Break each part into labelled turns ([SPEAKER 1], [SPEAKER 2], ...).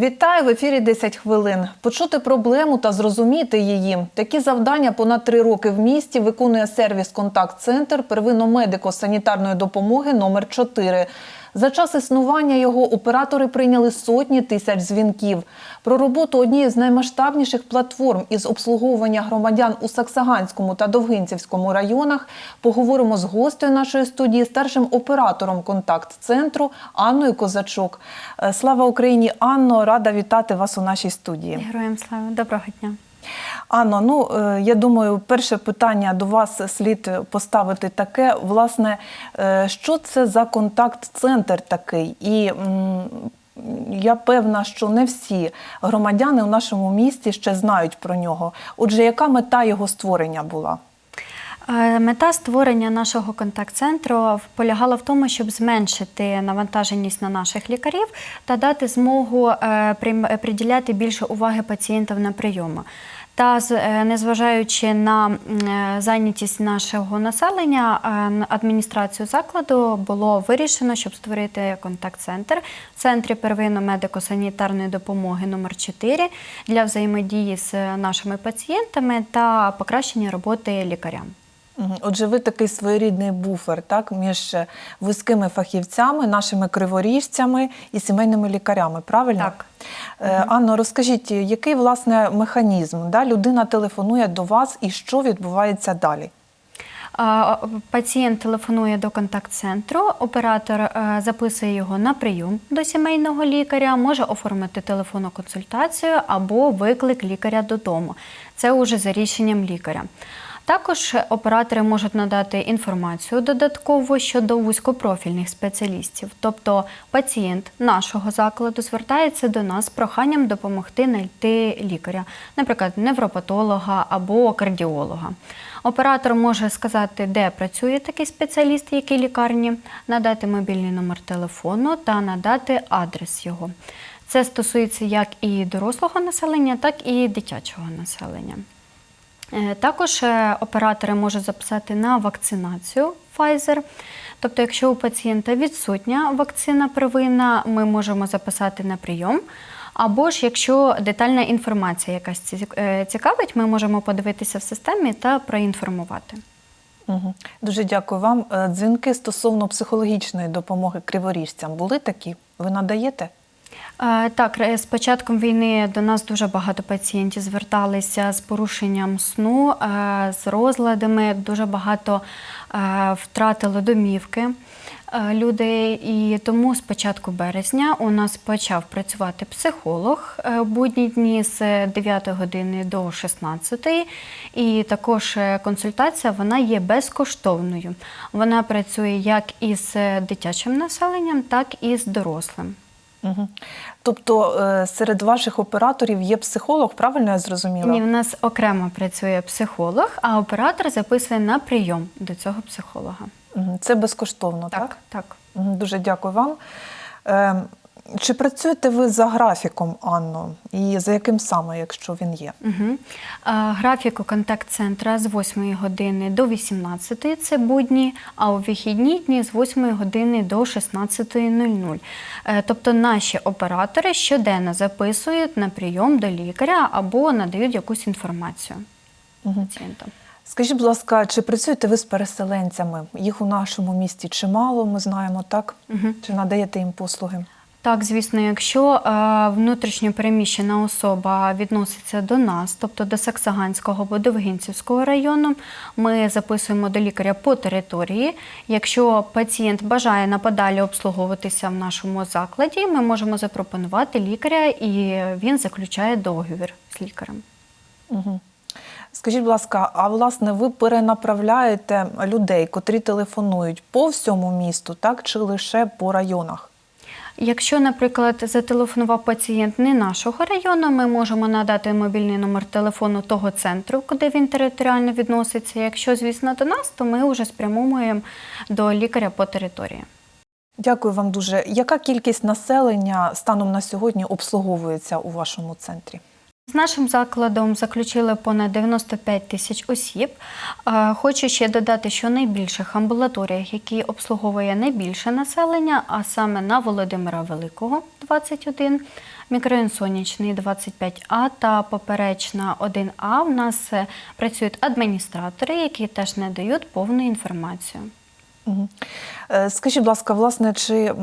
[SPEAKER 1] Вітаю в ефірі 10 хвилин. Почути проблему та зрозуміти її. Такі завдання понад три роки в місті виконує сервіс Контакт-центр первинно-медико-санітарної допомоги номер 4 За час існування його оператори прийняли сотні тисяч дзвінків. Про роботу однієї з наймасштабніших платформ із обслуговування громадян у Саксаганському та Довгинцівському районах поговоримо з гостею нашої студії, старшим оператором контакт-центру Анною Козачук. Е, Слава Україні, Анно, рада вітати вас у нашій студії.
[SPEAKER 2] Героям слава, доброго дня.
[SPEAKER 1] Анно, ну е, я думаю, перше питання до вас слід поставити таке: власне, е, що це за контакт-центр такий? І я певна, що не всі громадяни у нашому місті ще знають про нього. Отже, яка мета його створення була?
[SPEAKER 2] Мета створення нашого контакт-центру полягала в тому, щоб зменшити навантаженість на наших лікарів та дати змогу е, приділяти більше уваги пацієнтам на прийому. Та е, незважаючи на е, зайнятість нашого населення, адміністрацію закладу було вирішено, щоб створити контакт-центр в центрі первинно-медико-санітарної допомоги номер 4 для взаємодії з нашими пацієнтами та покращення роботи лікарям.
[SPEAKER 1] Отже, ви такий своєрідний буфер так, між е, вузькими фахівцями, нашими криворіжцями і сімейними лікарями, правильно?
[SPEAKER 2] Так.
[SPEAKER 1] Е, Анно, розкажіть, який власне механізм? Да? Людина телефонує до вас і що відбувається далі?
[SPEAKER 2] Пацієнт телефонує до контакт-центру, оператор е, записує його на прийом до сімейного лікаря, може оформити телефонну консультацію або виклик лікаря додому. Це уже за рішенням лікаря. Також оператори можуть надати інформацію додатково щодо вузькопрофільних спеціалістів. Тобто пацієнт нашого закладу звертається до нас з проханням допомогти знайти лікаря, наприклад, невропатолога або кардіолога. Оператор може сказати, де працює такий спеціаліст, в якій лікарні, надати мобільний номер телефону та надати адрес його. Це стосується як і дорослого населення, так і дитячого населення. Е, Також е, оператори можуть записати на вакцинацію Pfizer. Тобто, якщо у пацієнта відсутня вакцина первинна, ми можемо записати на прийом. Або ж якщо детальна інформація якась е, цікавить, ми можемо подивитися в системі та проінформувати.
[SPEAKER 1] Дуже дякую вам. Дзвінки стосовно психологічної допомоги криворіжцям були такі? Ви надаєте?
[SPEAKER 2] Е, Так, ре- з початком війни до нас дуже багато пацієнтів зверталися з порушенням сну, е, з розладами. Дуже багато е, втратили домівки е, люди. І тому з початку березня у нас почав працювати психолог е, будні дні з 9 години до 16. І також е, консультація вона є безкоштовною. Вона працює як із е, дитячим населенням, так і з дорослим.
[SPEAKER 1] Угу. Тобто е, серед ваших операторів є психолог, правильно я зрозуміла?
[SPEAKER 2] Ні, в нас окремо працює психолог, а оператор записує на прийом до цього психолога.
[SPEAKER 1] Це безкоштовно, так?
[SPEAKER 2] Так, так.
[SPEAKER 1] Дуже дякую вам. Чи працюєте ви за графіком, Анно? І за яким саме, якщо він є?
[SPEAKER 2] Угу. Графік у контакт-центра з 8 години до 18 це будні, а у вихідні дні з 8 години до 16.00. Е, Тобто наші оператори щоденно записують на прийом до лікаря або надають якусь інформацію
[SPEAKER 1] Мгм.
[SPEAKER 2] пацієнтам.
[SPEAKER 1] Скажіть, будь ласка, чи працюєте ви з переселенцями? Їх у нашому місті чимало, ми знаємо, так?
[SPEAKER 2] Мгм.
[SPEAKER 1] Чи надаєте їм послуги?
[SPEAKER 2] Так, звісно, якщо е, внутрішньо переміщена особа відноситься до нас, тобто до Саксаганського або Довгинцівського району, ми записуємо до лікаря по території. Якщо пацієнт бажає наподалі обслуговуватися в нашому закладі, ми можемо запропонувати лікаря і він заключає договір з лікарем.
[SPEAKER 1] Угу. Скажіть, будь ласка, а власне ви перенаправляєте людей, котрі телефонують по всьому місту, так чи лише по районах?
[SPEAKER 2] Якщо, наприклад, зателефонував пацієнт не нашого району, ми можемо надати мобільний номер телефону того центру, куди він територіально відноситься. Якщо, звісно, до нас, то ми вже спрямуємо до лікаря по території.
[SPEAKER 1] Дякую вам дуже. Яка кількість населення станом на сьогодні обслуговується у вашому центрі?
[SPEAKER 2] З нашим закладом заключили понад 95 тисяч осіб. Хочу ще додати, що в найбільших амбулаторіях, які обслуговує найбільше населення, а саме на Володимира Великого 21, мікрорайон Сонячний 25А та поперечна 1А. У нас е, працюють адміністратори, які теж надають повну інформацію.
[SPEAKER 1] Е, Скажіть, будь ласка, власне, чи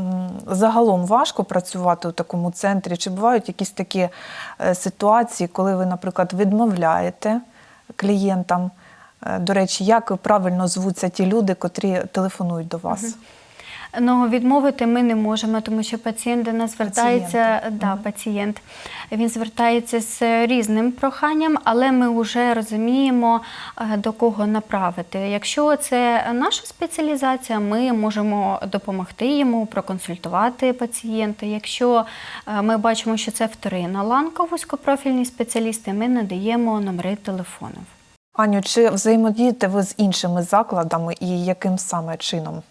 [SPEAKER 1] загалом важко працювати у такому центрі? Чи бувають якісь такі е, ситуації, коли ви, наприклад, відмовляєте клієнтам? Е, До речі, як правильно звуться ті люди, котрі телефонують до вас?
[SPEAKER 2] Ну, відмовити ми не можемо, тому що пацієнт до нас звертається.
[SPEAKER 1] Пацієнти.
[SPEAKER 2] Да, пацієнт. Він звертається з різним проханням, але ми вже розуміємо, е, до кого направити. Якщо це наша спеціалізація, ми можемо допомогти йому, проконсультувати пацієнта. Якщо е, ми бачимо, що це вторинна ланка, вузькопрофільні спеціалісти, ми надаємо номери телефонів.
[SPEAKER 1] Аню, чи взаємодієте ви з іншими закладами і яким саме чином?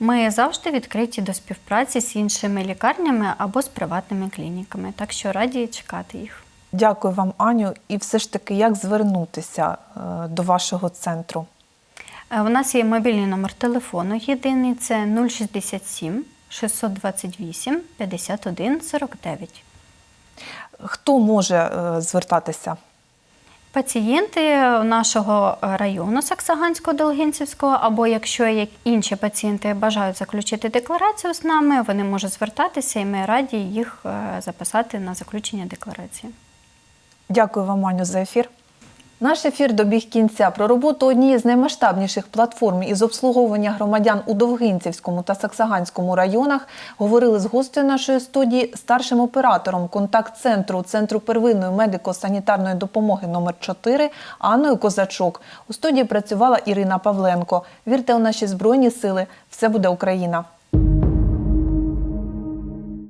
[SPEAKER 2] Ми завжди відкриті до співпраці з іншими лікарнями або з приватними клініками, так що раді чекати їх.
[SPEAKER 1] Дякую вам, Аню. І все ж таки, як звернутися е, до вашого центру?
[SPEAKER 2] Е, У нас є мобільний номер телефону єдиний це 067 628 51 49.
[SPEAKER 1] Хто може е, звертатися?
[SPEAKER 2] Пацієнти нашого району Саксаганського Долгінцівського, або якщо як інші пацієнти бажають заключити декларацію з нами, вони можуть звертатися, і ми раді їх е, записати на заключення декларації.
[SPEAKER 1] Дякую вам, Аню, за ефір. Наш ефір добіг кінця. Про роботу однієї з наймасштабніших платформ із обслуговування громадян у Довгинцівському та Саксаганському районах говорили з гостею нашої студії, старшим оператором контакт-центру Центру первинної медико-санітарної допомоги номер 4 Анною Козачок. У студії працювала Ірина Павленко. Вірте у наші збройні сили. Все буде Україна!